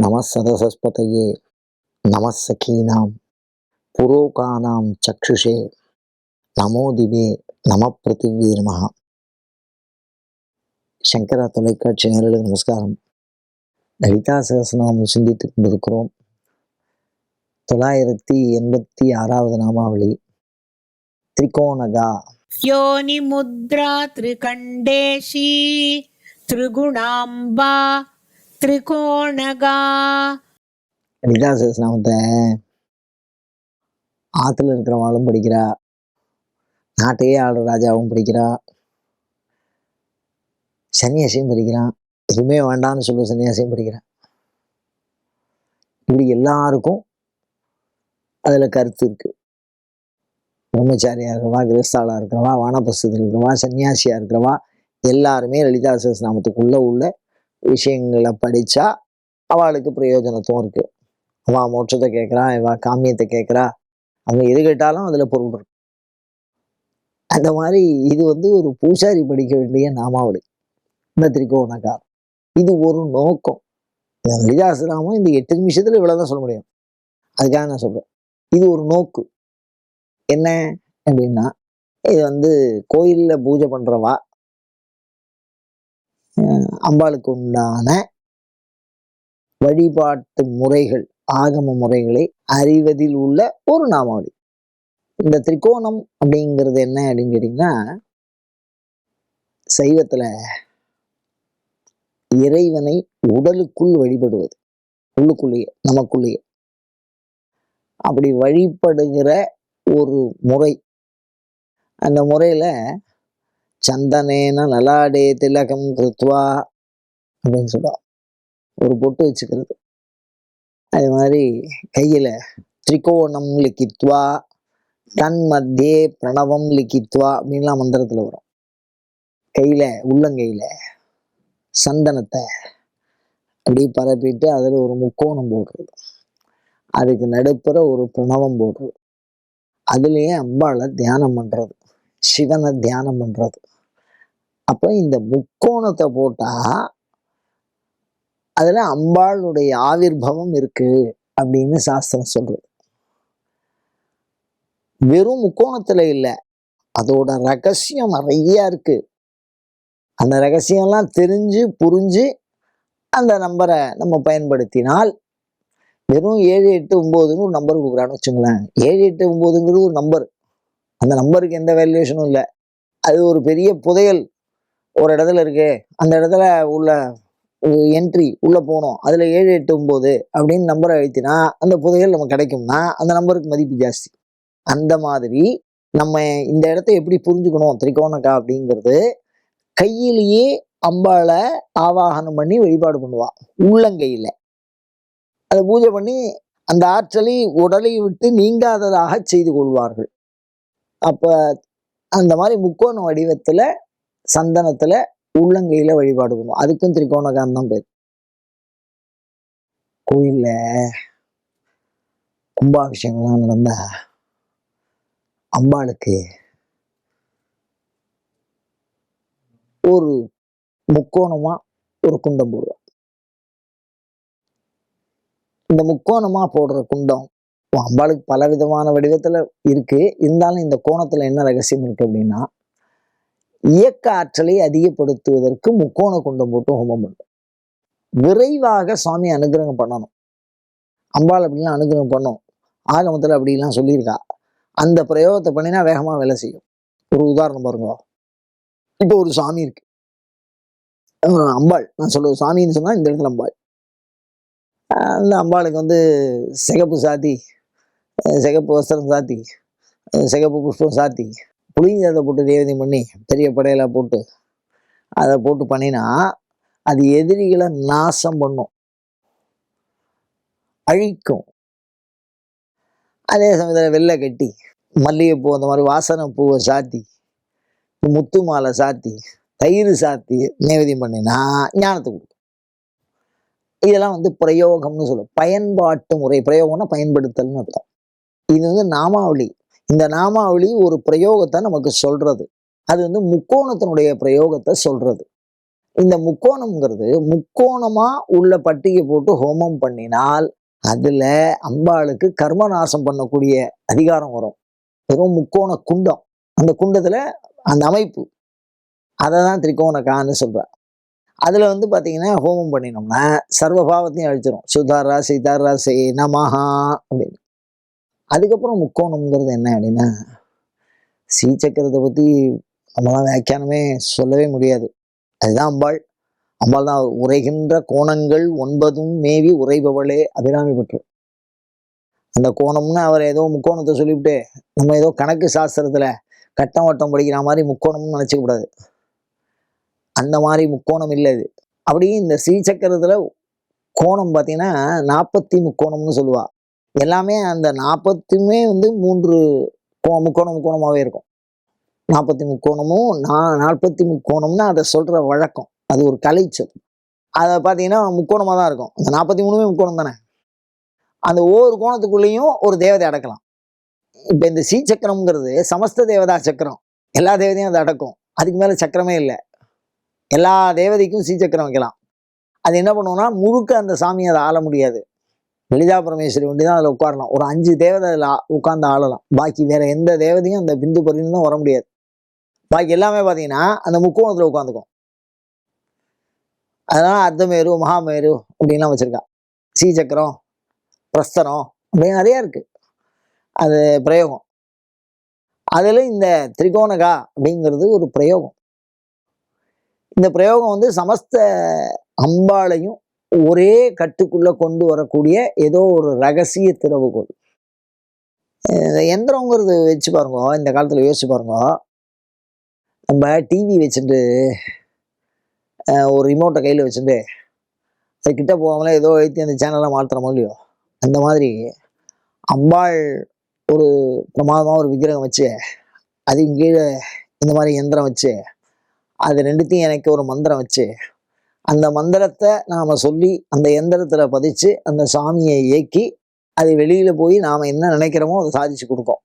நமசரஸ்வதையே நமசகீனாம் புரோகானாம் சக்ஷுஷே நமோ திவே நம பிருத்திவி நமகா சங்கரா தொலைக்காட்சி நேரலுக்கு நமஸ்காரம். லலிதா சகசநாமம் சிந்தித்து கொண்டிருக்கிறோம். தொள்ளாயிரத்தி எண்பத்தி ஆறாவது நாமாவளி. திரிகோணகா. யோனி முத்ரா திரிகண்டேஷி திரிகுணாம்பா திரிகோணகா அனிதா சேஸ்நாமத்தன் ஆற்றுல இருக்கிறவாளும் படிக்கிறா நாட்டையே ஆடுற ராஜாவும் படிக்கிறா சன்னியாசியும் படிக்கிறான் எதுவுமே வேண்டாம்னு சொல்லுவ சன்னியாசியும் படிக்கிறான் இப்படி எல்லாருக்கும் அதில் கருத்து இருக்கு பிரம்மச்சாரியாக இருக்கிறவா கிரஸ்தாளாக இருக்கிறவா வானபஸ்தத்தில் இருக்கிறவா சன்னியாசியாக இருக்கிறவா எல்லாருமே லலிதா சகஸ்நாமத்துக்குள்ளே உள்ள விஷயங்களை படிச்சா அவளுக்கு பிரயோஜனத்தும் இருக்கு. அவன் மோட்சத்தை கேட்குறா இவன் காமியத்தை கேட்குறா. அவங்க எது கேட்டாலும் அதில் பொருள் இருக்கு. அந்த மாதிரி இது வந்து ஒரு பூசாரி படிக்க வேண்டிய நாமாவளி இந்த திரிகோணக்கார் இது ஒரு நோக்கம். இந்த இந்த எட்டு நிமிஷத்தில் இவ்வளவுதான் சொல்ல முடியும். அதுக்காக நான் சொல்கிறேன் இது ஒரு நோக்கு. என்ன அப்படின்னா இது வந்து கோயிலில் பூஜை பண்ணுறவா அம்பாளுக்கு உண்டான வழிபாட்டு முறைகள் ஆகம முறைகளை அறிவதில் உள்ள ஒரு நாமாவளி. இந்த திரிகோணம் அப்படிங்கிறது என்ன அப்படின்னு கேட்டிங்கன்னா சைவத்தில் இறைவனை உடலுக்குள் வழிபடுவது உள்ளுக்குள்ளேயே நமக்குள்ளேயே. அப்படி வழிபடுகிற ஒரு முறை அந்த முறையில சந்தனேன நலாடே திலகம் கிருத்வா அப்படின்னு சொல்லுவா ஒரு பொட்டு வச்சுக்கிறது. அது மாதிரி கையில் திரிகோணம் லிக்கித்வா தன் மத்தியே பிரணவம் லிக்கித்வா அப்படின்லாம் மந்திரத்துல வரும். கையில் உள்ளங்கையில் சந்தனத்தை அப்படியே பரப்பிட்டு அதில் ஒரு முக்கோணம் போடுறது. அதுக்கு நடுப்புற ஒரு பிரணவம் போடுறது. அதுலேயே அம்பாளை தியானம் பண்ணுறது சிவனை தியானம் பண்றது. அப்போ இந்த முக்கோணத்தை போட்டா அதுல அம்பாளுடைய ஆவிர்பவம் இருக்கு அப்படின்னு சாஸ்திரம் சொல்றது. வெறும் முக்கோணத்துல இல்லை அதோட ரகசியம் நிறையா இருக்கு. அந்த ரகசியம்லாம் தெரிஞ்சு புரிஞ்சு அந்த நம்பரை நம்ம பயன்படுத்தினால் வெறும் ஏழு எட்டு ஒம்போதுன்னு ஒரு நம்பர் கொடுக்குறான்னு வச்சுங்களேன். ஏழு எட்டு ஒம்போதுங்கிறது ஒரு நம்பர். அந்த நம்பருக்கு எந்த வேல்யூஷனும் இல்லை. அது ஒரு பெரிய புதையல் ஒரு இடத்துல இருக்கு. அந்த இடத்துல உள்ள என்ட்ரி உள்ள போனோம். அதுல ஏழு எட்டு ஒன்பது அப்படின்னு நம்பரை அழுத்தினா அந்த புதையல் நமக்கு கிடைக்கும்னா அந்த நம்பருக்கு மதிப்பு ஜாஸ்தி. அந்த மாதிரி நம்ம இந்த இடத்த எப்படி புரிஞ்சுக்கணும் திரிகோணக்கா அப்படிங்கிறது கையிலேயே அம்பாளை ஆவாகனம் பண்ணி வழிபாடு பண்ணுவான் உள்ளங்கையில். அதை பூஜை பண்ணி அந்த ஆற்றலை உடலை விட்டு நீங்காததாக செய்து கொள்வார்கள். அப்ப அந்த மாதிரி முக்கோண வடிவத்துல சந்தனத்துல உள்ளங்கையில வழிபாடு பண்ணுவோம். அதுக்கும் திரிகோணகான் தான் பேர். கோயில்ல கும்பாபிஷேகம்லாம் நடந்தா அம்பாளுக்கு ஒரு முக்கோணமா ஒரு குண்டம் போடுவோம். இந்த முக்கோணமா போடுற குண்டம் அம்பாளுக்கு பல விதமான வடிவத்தில் இருக்கு. இருந்தாலும் இந்த கோணத்தில் என்ன ரகசியம் இருக்கு அப்படின்னா இயக்க ஆற்றலை அதிகப்படுத்துவதற்கு முக்கோண குண்டம் போட்டு ஹோமம் பண்ணும் விரைவாக சுவாமி அனுகிரகம் பண்ணணும். அம்பாள் அப்படிலாம் அனுகிரகம் பண்ணும். ஆகமத்தில் அப்படிலாம் சொல்லியிருக்கா. அந்த பிரயோகத்தை பண்ணினா வேகமாக வேலை செய்யும். ஒரு உதாரணம் பாருங்க. இப்போ ஒரு சாமி இருக்கு. அம்பாள். நான் சொல்லுவது சாமின்னு சொன்னால் இந்த இடத்துல அம்பாள். அந்த அம்பாளுக்கு வந்து சிகப்பு சாதி சிகப்பு வஸ்திரம் சாத்தி சிகப்பு புஷ்பம் சாத்தி புளிஞ்சதை போட்டு தேவதை பண்ணி பெரிய படையில போட்டு அதை போட்டு பண்ணினா அது எதிரிகளை நாசம் பண்ணும். அழிக்கும். அதே சமயத்தில் வெள்ளை கட்டி மல்லிகைப்பூ அந்த மாதிரி வாசனை பூவை சாத்தி முத்து மாலை சாத்தி தயிர் சாத்தி நேவேதியம் பண்ணினா ஞானத்தை கொடுக்கும். இதெல்லாம் வந்து பிரயோகம்னு சொல்லுவோம். பயன்பாட்டு முறை. பிரயோகம்னா பயன்படுத்தல்னு அர்த்தம். இது வந்து நாமாவளி. இந்த நாமாவளி ஒரு பிரயோகத்தை நமக்கு சொல்றது. அது வந்து முக்கோணத்தினுடைய பிரயோகத்தை சொல்றது. இந்த முக்கோணம்ங்கிறது முக்கோணமா உள்ள பட்டிகை போட்டு ஹோமம் பண்ணினால் அதுல அம்பாளுக்கு கர்மநாசம் பண்ணக்கூடிய அதிகாரம் வரும். வெறும் முக்கோண குண்டம். அந்த குண்டத்துல அந்த அமைப்பு. அதை தான் திரிகோணக்கான்னு சொல்ற. அதுல வந்து பாத்தீங்கன்னா ஹோமம் பண்ணினோம்னா சர்வபாவத்தையும் அழிச்சிடும் சுதாரா சீதாரா சே நமஹா அப்படின்னு. அதுக்கப்புறம் முக்கோணம்ங்கிறது என்ன அப்படின்னா சீச்சக்கரத்தை பத்தி நம்மளாம் வியாக்கியானமே சொல்லவே முடியாது. அதுதான் அம்பாள். அம்பாள் தான் உரைகின்ற கோணங்கள் ஒன்பதும் மேவி உரைபவளே அபிராமி பெற்று. அந்த கோணம்னு அவர் ஏதோ முக்கோணத்தை சொல்லிவிட்டு நம்ம ஏதோ கணக்கு சாஸ்திரத்துல கட்டம் வட்டம் படிக்கிற மாதிரி முக்கோணம்னு நினைச்சுக்க கூடாது. அந்த மாதிரி முக்கோணம் இல்லை இது அப்படி இந்த ஸ்ரீசக்கரத்துல கோணம் பார்த்தீங்கன்னா நாற்பத்தி முக்கோணம்னு சொல்லுவாள் எல்லாமே அந்த நாற்பத்துமே வந்து மூன்று கோ- முக்கோணம் முக்கோணமாகவே இருக்கும். நாற்பத்தி முக்கோணமும் நா நாற்பத்தி முக்கோணம்னு அதை சொல்கிற வழக்கம். அது ஒரு கலைச்சொல் அதை பார்த்தீங்கன்னா முக்கோணமாக தான் இருக்கும். அந்த நாற்பத்தி மூணுமே முக்கோணம் தானே? அந்த ஒவ்வொரு கோணத்துக்குள்ளேயும் ஒரு தேவதை அடக்கலாம். இப்போ இந்த சீ சக்கரம்ங்கிறது சமஸ்த தேவதா சக்கரம். எல்லா தேவதையும் அதை அடக்கும். அதுக்கு மேலே சக்கரமே இல்லை. எல்லா தேவதைக்கும் சீ சக்கரம் வைக்கலாம். அது என்ன பண்ணுவோம்னா முழுக்க அந்த சாமியை அதை ஆள முடியாது. லலிதா பரமேஸ்வரி ஒண்டி தான் அதில் உட்காரலாம் ஒரு அஞ்சு தேவதை அதில் உட்கார்ந்து ஆளலாம். பாக்கி வேற எந்த தேவதையும் அந்த பிந்து பரிந்து வர முடியாது. பாக்கி எல்லாமே பார்த்தீங்கன்னா அந்த முக்கோணத்தில் உட்காந்துக்கும். அதனால அர்த்தமேரு மகாமேரு அப்படின்லாம் வச்சுருக்கா. சீச்சக்கரம் பிரஸ்தரம் அப்படின்னு நிறைய இருக்குது அது பிரயோகம். அதில் இந்த திரிகோணகா அப்படிங்கிறது ஒரு பிரயோகம். இந்த பிரயோகம் வந்து சமஸ்த அம்பாளையும் ஒரே கட்டுக்குள்ளே கொண்டு வரக்கூடிய ஏதோ ஒரு ரகசிய திறவுகோள். இந்த எந்திரங்கிறது வச்சு பாருங்க இந்த காலத்தில் யோசிச்சு பாருங்க. நம்ம டிவி வச்சுட்டு ஒரு ரிமோட்டை கையில் வச்சுட்டு அது கிட்டே போகாமலே ஏதோ எழுத்தி அந்த சேனலை மாற்றுறோமோ இல்லையோ அந்த மாதிரி அம்பாள் ஒரு பிரமாதமாக ஒரு விக்கிரகம் வச்சு அதுக்கு கீழே இந்த மாதிரி எந்திரம் வச்சு அது ரெண்டுத்தையும் எனக்கு ஒரு மந்திரம் வச்சு அந்த மந்திரத்தை நாம் சொல்லி அந்த எந்திரத்தில் பதிச்சு அந்த சாமியை இயக்கி அது வெளியில் போய் நாம் என்ன நினைக்கிறோமோ அதை சாதிச்சு கொடுக்கும்.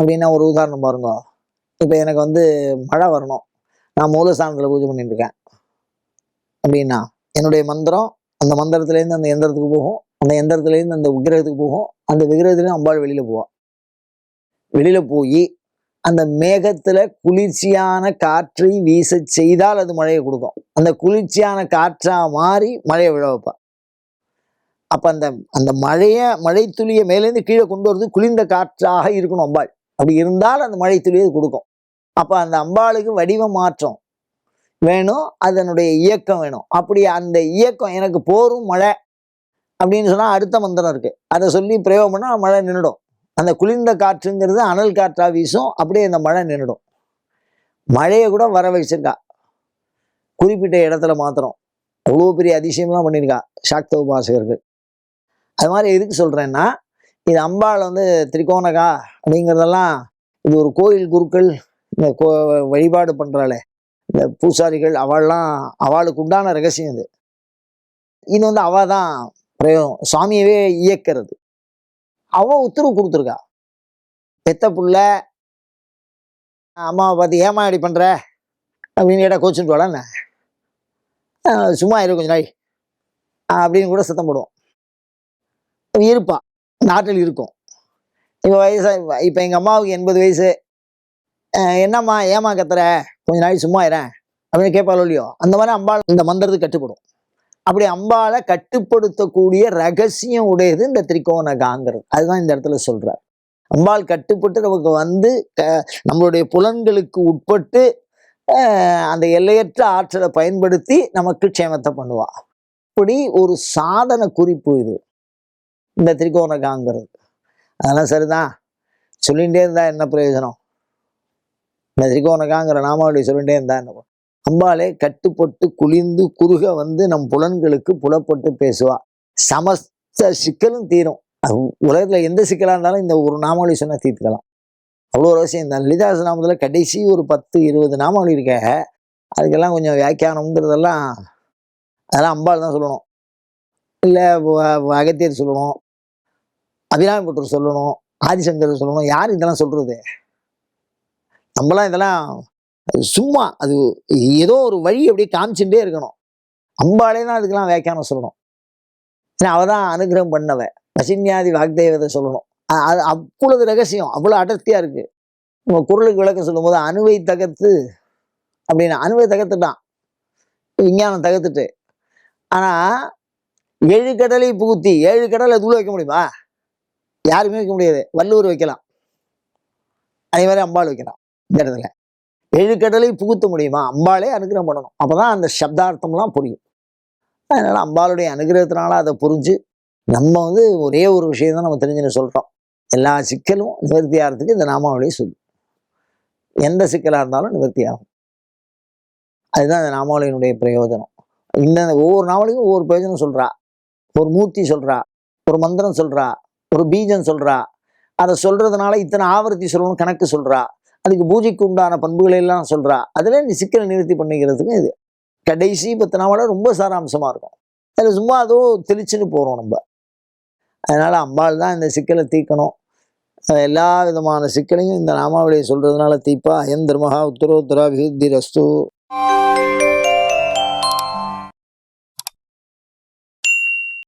அப்படின்னா ஒரு உதாரணம் பாருங்க. இப்போ எனக்கு வந்து மழை வரணும். நான் மூலஸ்தானத்தில் பூஜை பண்ணிட்டு இருக்கேன். அப்படின்னா என்னுடைய மந்திரம் அந்த மந்திரத்துலேருந்து அந்த எந்திரத்துக்கு போகும். அந்த எந்திரத்துலேருந்து அந்த விக்கிரகத்துக்கு போகும். அந்த விக்கிரகத்துலேருந்து அம்பாள் வெளியில் போவா. வெளியில் போய் அந்த மேகத்துல குளிர்ச்சியான காற்றை வீச செய்தால் அது மழையை கொடுக்கும். அந்த குளிர்ச்சியான காற்றா மாறி மழையை விழ வைப்பான் அப்ப அந்த அந்த மழைய மழை துளியை மேலேருந்து கீழே கொண்டு வரது குளிர்ந்த காற்றாக இருக்கணும் அம்பாள். அப்படி இருந்தால் அந்த மழை துளியை கொடுக்கும். அப்ப அந்த அம்பாளுக்கு வடிவ மாற்றம் வேணும் அதனுடைய இயக்கம் வேணும். அப்படி அந்த இயக்கம் எனக்கு போரும் மழை அப்படின்னு சொன்னா அடுத்த மந்திரம் இருக்கு. அதை சொல்லி பிரயோகம் பண்ணா மழை நின்றுடும் அந்த குளிர்ந்த காற்றுங்கிறது அனல் காற்றாக வீசும் அப்படியே இந்த மழை நின்றுடும் மழையை கூட வர வச்சிருக்கா. குறிப்பிட்ட இடத்துல மாத்திரம். அவ்வளோ பெரிய அதிசயம்லாம் பண்ணியிருக்கா சாக்த உபாசகர்கள். அது மாதிரி எதுக்கு சொல்கிறேன்னா இது அம்பாள் வந்து திரிகோணகா அப்படிங்கிறதெல்லாம் இது ஒரு கோயில் குருக்கள் இந்த கோ வழிபாடு பண்ணுறாளே இந்த பூசாரிகள் அவள்லாம் அவளுக்கு உண்டான ரகசியம் இது. இது வந்து அவள் தான் பிரயோகம். சுவாமியவே இயக்கிறது. அவன் உத்தரவு கொடுத்துருக்கா. பெத்த புள்ள அம்மாவை பார்த்து ஏமா இப்படி பண்ணுற அப்படின்னு கேட்டால் கோச்சுட்டு வாடா சும்மா இரு கொஞ்ச நாள். அப்படின்னு கூட சத்தம் போடுவோம் இருப்பான். இருப்பா நாட்டில் இருக்கும். இப்போ வயசா இப்போ எங்கள் அம்மாவுக்கு எண்பது வயசு. என்னம்மா ஏமா கத்துற? கொஞ்ச நாள் சும்மா இறேன் அப்படின்னு கேட்பாளோ இல்லையோ? அந்த மாதிரி அம்பாள் இந்த மந்திரத்துக்கு கட்டுப்படும். அப்படி அம்பாளை கட்டுப்படுத்தக்கூடிய ரகசியம் உடையது இந்த திரிகோணகாங்கிறது அதுதான் இந்த இடத்துல சொல்றார். அம்பாள் கட்டுப்பட்டு நமக்கு வந்து க- நம்மளுடைய புலன்களுக்கு உட்பட்டு அந்த எல்லையற்ற ஆற்றலை பயன்படுத்தி நமக்கு க்ஷேமத்தை பண்ணுவா. இப்படி ஒரு சாதன குறிப்பு இது. இந்த திரிகோணகாங்கிறது அதெல்லாம் சரிதான். சொல்லிகிட்டே இருந்தா என்ன பிரயோஜனம்? இந்த திரிகோணகாங்கிற நாமாவளி சொல்லிகிட்டே இருந்தா என்ன அம்பாலே அம்பாளே கட்டுப்பட்டு குளிர்ந்து குறுக வந்து நம் புலன்களுக்கு புலப்பட்டு பேசுவா. சமஸ்த சிக்கலும் தீரும். உலகத்துல எந்த சிக்கலா இருந்தாலும் இந்த ஒரு நாமாவளி சொன்னா தீர்த்துக்கலாம். அவ்வளோ ரகசியம் இந்த லலிதாச நாமத்துல கடைசி ஒரு பத்து இருபது நாமாவளி இருக்க அதுக்கெல்லாம் கொஞ்சம் வியாக்கியானம்ங்கிறதெல்லாம் அதெல்லாம் அம்பாள் தான் சொல்லணும். இல்லை அகத்தியர் சொல்லணும். அபிராமிப்பட்டர் சொல்லணும். ஆதிசங்கர் சொல்லணும். யார் இதெல்லாம் சொல்றது? நம்மளாம் இதெல்லாம் அது சும்மா அது ஏதோ ஒரு வழி அப்படியே காமிச்சுட்டே இருக்கணும். அம்பாளே தான் அதுக்கெல்லாம் வியாக்கியானம் சொல்லணும். ஏன்னா அவள் தான் அனுகிரகம் பண்ணவ. வசின்யாதி வாக்தேவதை சொல்லணும். அது அவ்வளவு ரகசியம் அவ்வளோ அடர்த்தியாக இருக்குது நம்ம குரலுக்கு விளக்கம் சொல்லும்போது அணுவை தகர்த்து அப்படின்னு அணுவை தகர்த்துட்டான். விஞ்ஞானம் தகர்த்துட்டு. ஆனால் ஏழு கடலை புகுத்தி ஏழு கடலை தூள் வைக்க முடியுமா? யாருமே வைக்க முடியாது. வல்லூர் வைக்கலாம். அதே மாதிரி அம்பாள் வைக்கலாம். இந்த இடத்துல. ஏழு கடலை புகுத்த முடியுமா? அம்பாலே அனுகிரகம் பண்ணணும். அப்பதான் அந்த சப்தார்த்தம்லாம் புரியும். அதனால அம்பாளுடைய அனுகிரகத்தினால அதை புரிஞ்சு நம்ம வந்து ஒரே ஒரு விஷயம் தான் நம்ம தெரிஞ்சுன்னு சொல்கிறோம் எல்லா சிக்கலும் நிவர்த்தி ஆகிறதுக்கு இந்த நாமாவளியை சொல்லும் எந்த சிக்கலாக இருந்தாலும் நிவர்த்தி ஆகும். அதுதான் இந்த நாமாவளியினுடைய பிரயோஜனம். இந்த ஒவ்வொரு நாவலையும் ஒவ்வொரு பிரயோஜனம் சொல்கிறா ஒரு மூர்த்தி சொல்கிறா ஒரு மந்திரம் சொல்கிறா ஒரு பீஜம் சொல்றா. அதை சொல்றதுனால இத்தனை ஆவர்த்தி சொல்லணும் கணக்கு சொல்கிறா அதுக்கு பூஜைக்கு உண்டான பண்புகளை எல்லாம் சொல்றா. அதில் நீ சிக்கலை நிவர்த்தி பண்ணிக்கிறதுக்கு இது. கடைசி பத்து ரொம்ப சாராம்சமாக இருக்கும். அதில் சும்மா அதோ தெளிச்சுன்னு போகிறோம் நம்ம. அதனால் அம்பாள் தான் இந்த சிக்கலை தீர்க்கணும். எல்லா விதமான சிக்கலையும் இந்த நாமாவளியை சொல்கிறதுனால தீப்பா. அயன் தர்மஹா உத்தரோத்தரா விருத்தி ரஸ்து